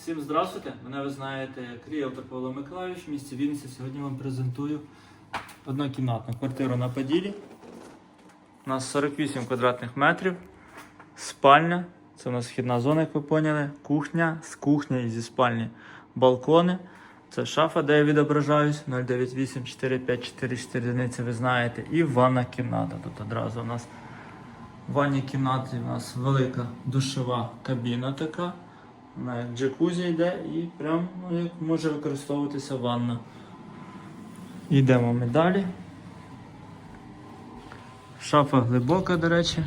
Всім здравствуйте! Мене ви знаєте як ріелтор Павло Миколаївич в місті Вінниці. Сьогодні вам презентую однокімнатну квартиру на Поділі. У нас 48 квадратних метрів, спальня. Це у нас вхідна зона, як ви поняли, кухня з кухні і зі спальні балкони. Це шафа, де я відображаюсь 098 454 одиниці, ви знаєте. І ванна кімната. Тут одразу у нас в ванній кімнаті у нас велика душова кабіна така. Джакузі йде і прям ну, як може використовуватися ванна. Йдемо ми далі. Шафа глибока, до речі.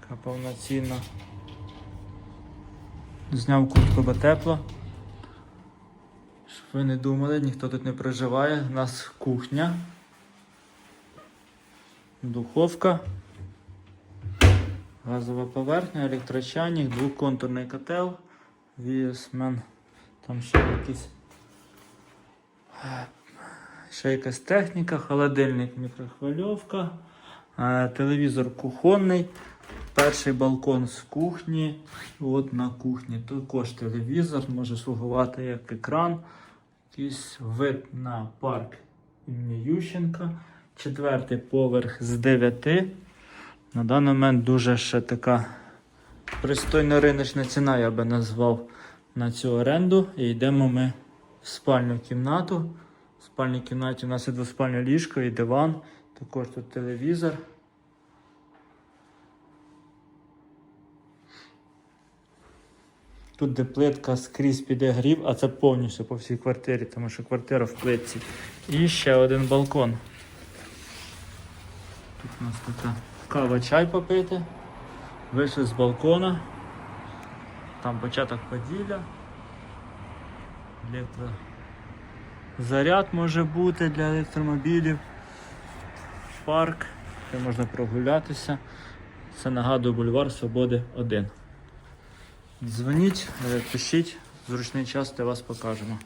Така повноцінна. Зняв куртку, бо тепло. Щоб ви не думали, ніхто тут не проживає. У нас кухня. Духовка. Газова поверхня, електрочайник, двоконтурний котел, VSMan, там ще якісь ще якась техніка, холодильник, мікрохвильовка, е, телевізор кухонний, перший балкон з кухні. От на кухні також телевізор, може слугувати як екран, якийсь вид на парк імені Ющенка. Четвертий поверх з 9. На даний момент дуже ще така пристойна риночна ціна, я би назвав на цю оренду. І йдемо ми в спальну кімнату. В спальній кімнаті у нас є двоспальне ліжко і диван. Також тут телевізор. Тут де плитка скрізь піде грів, а це повністю по всій квартирі, тому що квартира в плитці. І ще один балкон. Тут у нас така кава чай попити. Вийшли з балкона. Там початок поділля. Заряд може бути для електромобілів. Парк, де можна прогулятися. Це нагадує бульвар Свободи 1. Дзвоніть, е, пишіть, зручний час для вас покажемо.